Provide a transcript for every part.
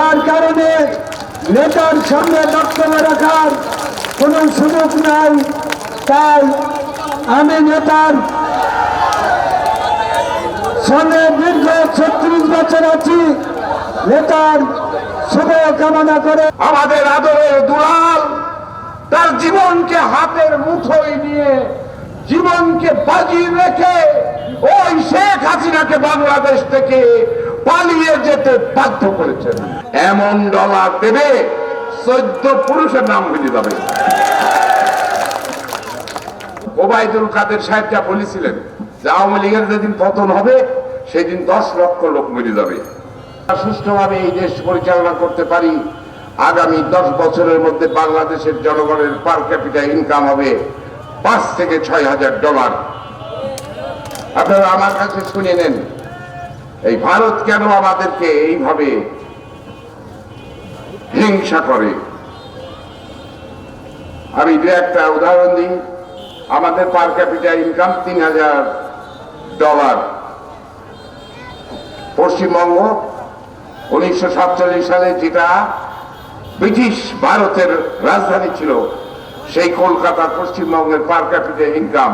যার কারণে নেতার সামনে বক্তব্য রাখার কোনো সুযোগ নাই। তাই আমি নেতার সঙ্গে দীর্ঘ ছত্রিশ বছর আছি। নেতার শুভ কামনা করে আমাদের আদরের দুলাল তার জীবনকে হাতের মুঠোয় নিয়ে জীবনকে বাজি রেখে ওই শেখ হাসিনাকে বাংলাদেশ থেকে পালিয়ে যেতে বাধ্য করেছেন। এমন ডলার দেবে চোদ্দ পুরুষের নাম ভুলে যাবে। ওবায়দুল কাদের সাহেব যা বলেছিলেন যে আওয়ামী লীগের যেদিন পতন হবে, সেদিন দশ লক্ষ লোক মরে যাবে। সুষ্ঠুভাবে এই দেশ পরিচালনা করতে পারি। আগামী দশ বছরের মধ্যে বাংলাদেশের জনগণের পার ক্যাপিটা ইনকাম হবে পাঁচ থেকে ছয় হাজার ডলার। আপনারা আমার কাছে শুনে নেন। এই ভারত কেন আমাদেরকে এইভাবে হিংসা করে? আমি দু একটা উদাহরণ দিই। আমাদের পার ক্যাপিটা ইনকাম তিন হাজার ডলার পশ্চিমবঙ্গ উনিশশো সাতচল্লিশ সালে যেটা ব্রিটিশ ভারতের রাজধানী ছিল, সেই কলকাতা পশ্চিমবঙ্গের পার ক্যাপিটাল ইনকাম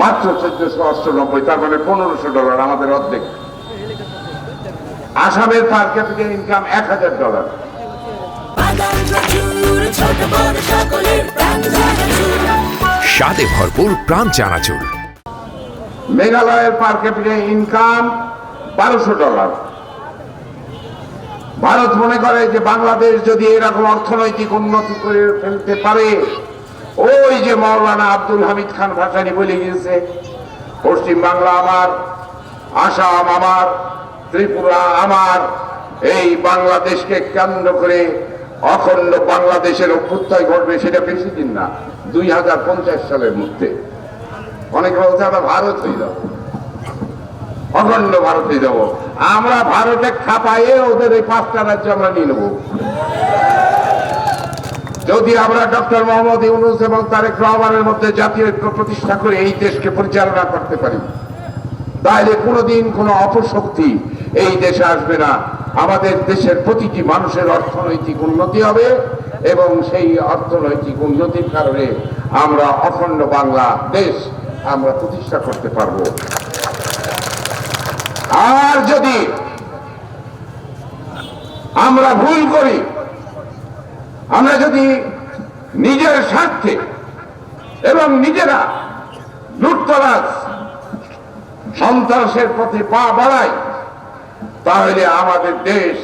মাত্র চোদ্দশো অষ্টানব্বই তার মানে পনেরোশো ডলার আমাদের অর্ধেক। আসামের পার ক্যাপিটা ইনকাম এক হাজার ডলার। স্বাদে ভরপুর প্রাণ চানাচুর। মেঘালয়ের পার ক্যাপিটা ইনকাম বারোশো ডলার। ভারত মনে করে যে বাংলাদেশ যদি এরকম অর্থনৈতিক উন্নতি করে ফেলতে পারে যে মৌলানা আব্দুল হামিদ খান ভাসানি বলে গিয়েছে, পশ্চিম বাংলা আমার, আসাম আমার, ত্রিপুরা আমার, এই বাংলাদেশকে কেন্দ্র করে অখণ্ড বাংলাদেশের অভ্যুত্থায় ঘটবে সেটা বেশি দিন না, দুই হাজার পঞ্চাশ সালের মধ্যে। অনেকে বলছে আমরা ভারত হয়ে যাব। অখণ্ড ভারত হয়ে যাব। আমরা ভারতে খাপাইয়ে ওদের এই পাঁচটা রাজ্য আমরা নিয়ে নেব। যদি আমরা ডক্টর মোহাম্মদ ইউনুস এবং তারেক রহমানের মধ্যে জাতীয় ঐক্য প্রতিষ্ঠা করে এই দেশকে পরিচালনা করতে পারি, তাহলে কোনোদিন কোনো অপশক্তি এই দেশে আসবে না। আমাদের দেশের প্রতিটি মানুষের অর্থনৈতিক উন্নতি হবে এবং সেই অর্থনৈতিক উন্নতির কারণে আমরা অখণ্ড বাংলা দেশ আমরা প্রতিষ্ঠা করতে পারব। আর যদি আমরা ভুল করি আমরা যদি নিজের স্বার্থে এবং নিজেরা লুটতরাজ সন্ত্রাসের পথে পা বাড়াই, তাহলে আমাদের দেশ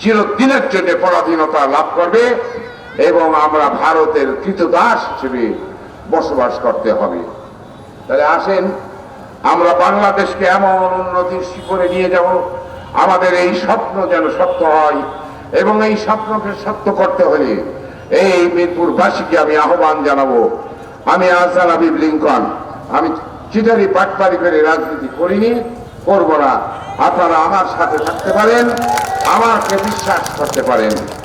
চিরদিনের জন্য পরাধীনতা লাভ করবে এবং আমরা ভারতের কৃতদাস হিসেবে বসবাস করতে হবে। তাহলে আসেন, আমরা বাংলাদেশকে এমন উন্নতির শিখরে নিয়ে যাব, আমাদের এই স্বপ্ন যেন সত্য হয়। এবং এই স্বপ্নকে সত্য করতে হলে এই মিরপুরবাসীকে আমি আহ্বান জানাব। আমি আসান আবিব লিঙ্কন। আমি চিটারি পাটপারি করে রাজনীতি করিনি, করব না। আপনারা আমার সাথে থাকতে পারেন, আমাকে বিশ্বাস করতে পারেন।